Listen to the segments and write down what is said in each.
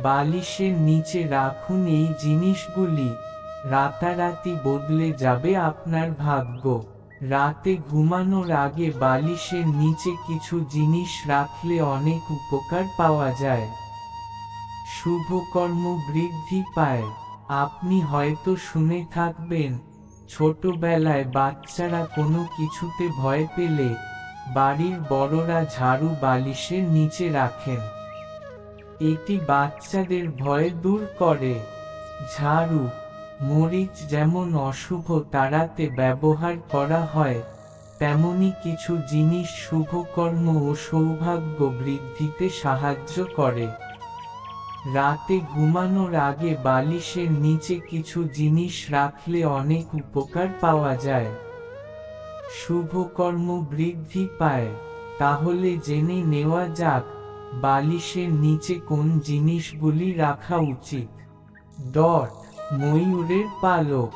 বালিশের নিচে রাখুন এই জিনিসগুলি। রাতারাতি বদলে যাবে আপনার ভাগ্য। রাতে ঘুমানোর আগে বালিশের নিচে কিছু জিনিস রাখলে অনেক উপকার পাওয়া যায়। শুভকর্ম বৃদ্ধি পায়। আপনি হয়তো শুনে থাকবেন, ছোটবেলায় বাচ্চারা কোনো কিছুতে ভয় পেলে বাড়ির বড়রা ঝাড়ু বালিশের নিচে রাখেন। এটি বাচ্চাদের ভয় দূর করে। ঝাড়ু, মরিচ যেমন অশুভ তাড়াতে ব্যবহার করা হয়, তেমনি কিছু জিনিস শুভকর্ম ও সৌভাগ্য বৃদ্ধিতে সাহায্য করে। রাতে ঘুমানোর আগে বালিশের নিচে কিছু জিনিস রাখলে অনেক উপকার পাওয়া যায়। শুভকর্ম বৃদ্ধি পায়, তাহলে জেনে নেওয়া যাক বালিশের নিচে কোন জিনিসগুলি রাখা উচিত? ডট, ময়ূরের পালক।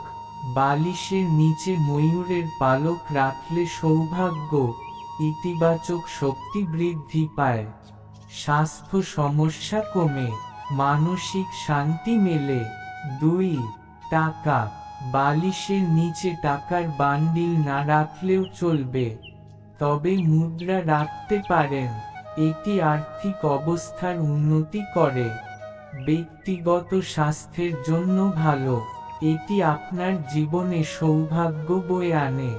বালিশের নিচে ময়ূরের পালক রাখলে সৌভাগ্য, ইতিবাচক শক্তি বৃদ্ধি পায়। স্বাস্থ্য সমস্যা কমে, মানসিক শান্তি মেলে। দুই, টাকা। বালিশের নিচে টাকার বান্ডিল না রাখলেও চলবে। তবে মুদ্রা রাখতে পারেন। এটি আর্থিক অবস্থার উন্নতি করে। ব্যক্তিগত স্বাস্থ্যের জন্য ভালো। এটি আপনার জীবনে সৌভাগ্য বয়ে আনে।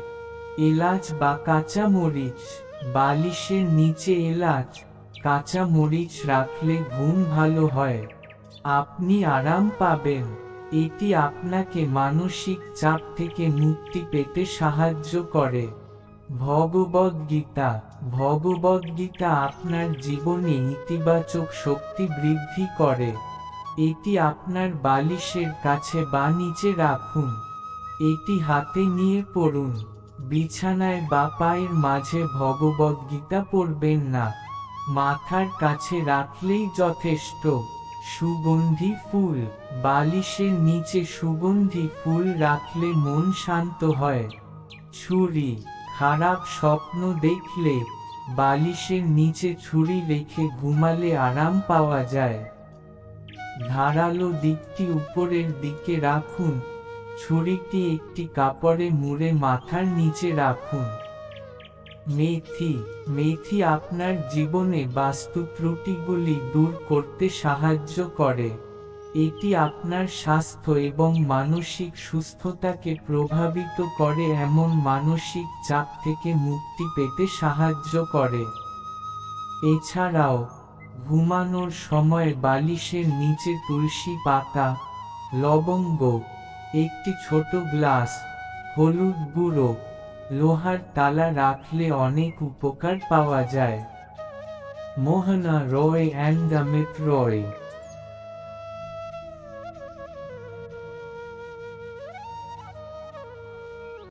এলাচ বা কাঁচা মরিচ বালিশের নিচে এলাচ কাঁচা মরিচ রাখলে ঘুম ভালো হয়। আপনি আরাম পাবেন। এটি আপনাকে মানসিক চাপ থেকে মুক্তি পেতে সাহায্য করে। ভগবদ গীতা। আপনার জীবনে ইতিবাচক শক্তি বৃদ্ধি করে। এটি আপনার বালিশের কাছে বা নিচে রাখুন। এটি হাতে নিয়ে পড়ুন। বিছানায় বা পায়ের মাঝে ভগবদ্গীতা পড়বেন না। মাথার কাছে রাখলেই যথেষ্ট। সুগন্ধি ফুল। বালিশের নিচে সুগন্ধি ফুল রাখলে মন শান্ত হয়। ছুরি। খারাপ স্বপ্ন দেখলে বালিশের নিচে ছুরি রেখে ঘুমালে আরাম পাওয়া যায়। ধারালো দিকটি উপরের দিকে রাখুন, ছুরিটি একটি কাপড়ে মুড়ে মাথার নিচে রাখুন। মেথি মেথি আপনার জীবনে বাস্তু ত্রুটিগুলি দূর করতে সাহায্য করে। এটি আপনার স্বাস্থ্য এবং মানসিক সুস্থতাকে প্রভাবিত করে এমন মানসিক চাপ থেকে মুক্তি পেতে সাহায্য করে। এছাড়াও, ঘুমানোর সময় বালিশের নিচে তুলসী পাতা, লবঙ্গ, একটি ছোট গ্লাস, হলুদ গুঁড়ো, লোহার তালা রাখলে অনেক উপকার পাওয়া যায়। মোহনা রয় অ্যান্ড অমিত রয়